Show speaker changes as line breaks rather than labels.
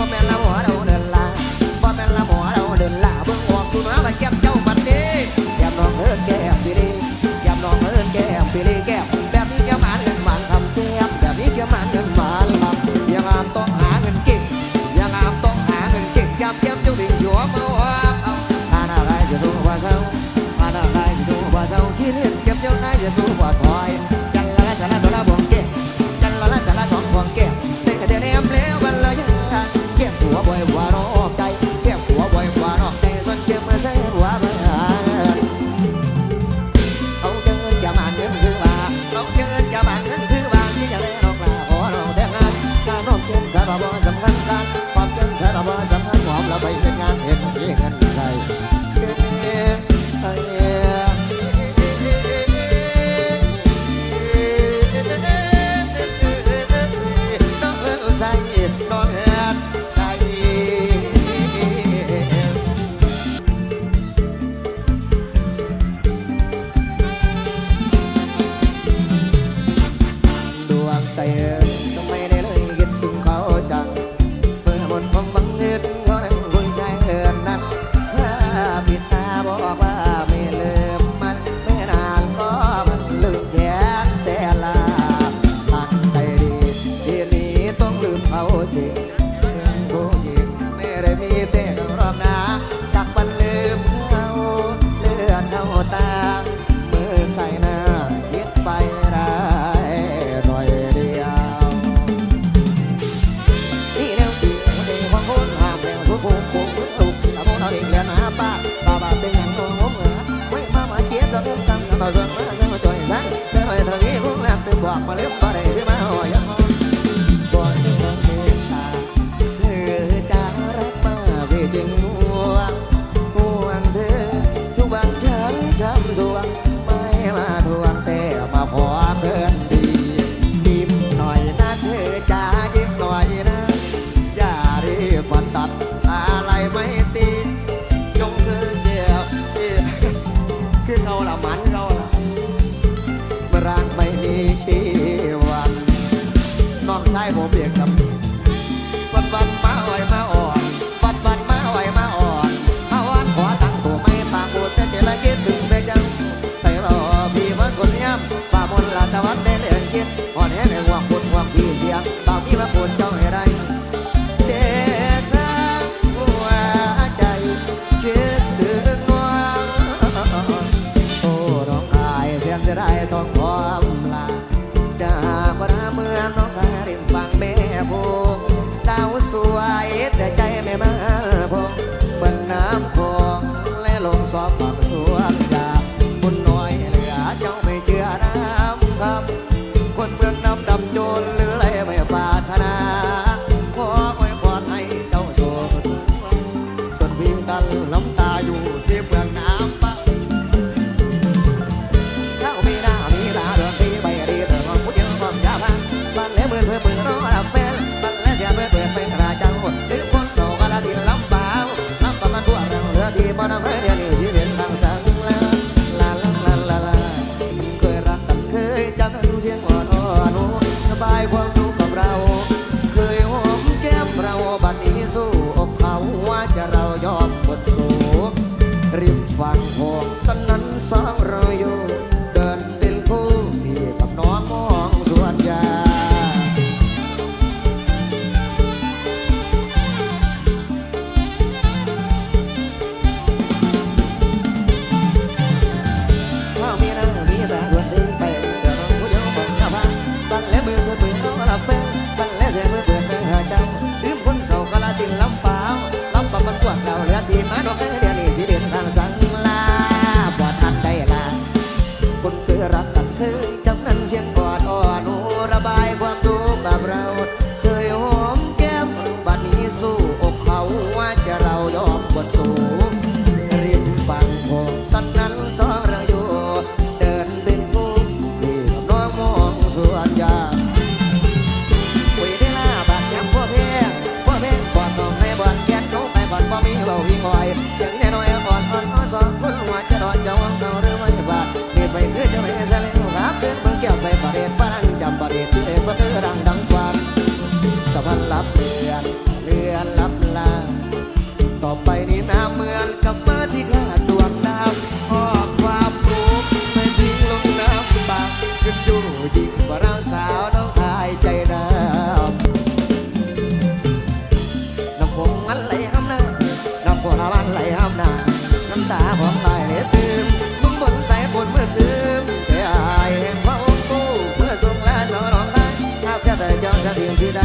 บ่แม่นละหมอเราเดินลาบ่แม่นละหมอเราเดินลาบิ่งออกดูมาว่าแก้มเจ้าบัดนี้แก้มนองเอิ้นแก้มพี่ลีก้มนองเอิ้นแก้มพี่ลีก้มแบบนี้แก้มหวนเงินมันทำแก้มแบบนี้แก้มหวนเงินมัน night. สายโบเบียกกัดินวันวันมาอ่อยมาอ่อนวันวันมาอ่อยมาอ่อนภาวานขอตั้งตัวไม่ปากบูดแต่เจริญคิดถึงใต่จังใส่รอพี่มาสนย้ำฝ่ามนลาตะวันเดินเอ็นคิดอ่อนแอในห่วงปวดห่วงพี่เสียงบ่าวพี่มาปวดจ้องให้ได้ต้อง 我。 สวนยางคุยได้หน้าบาดยำพ่อเพงพ่อเพงบอดต้องให้บอดแกนเขาไปบอดบ่มีเบาวิ่งลอยเสียงแน่น้อยอ่อนอ่อนอ้อสองคนหัวจะดอนจะวัาง วันไหลห้ามนาน้ำตาผมไหลายเหลือตืมุ่งบนสายฝนเมื่อคืนแต่อายแห่งพระองค์กูเมื่อทรงลาสอนร้องไห้ภาพแค่แต่จองจะเดียมที่ใด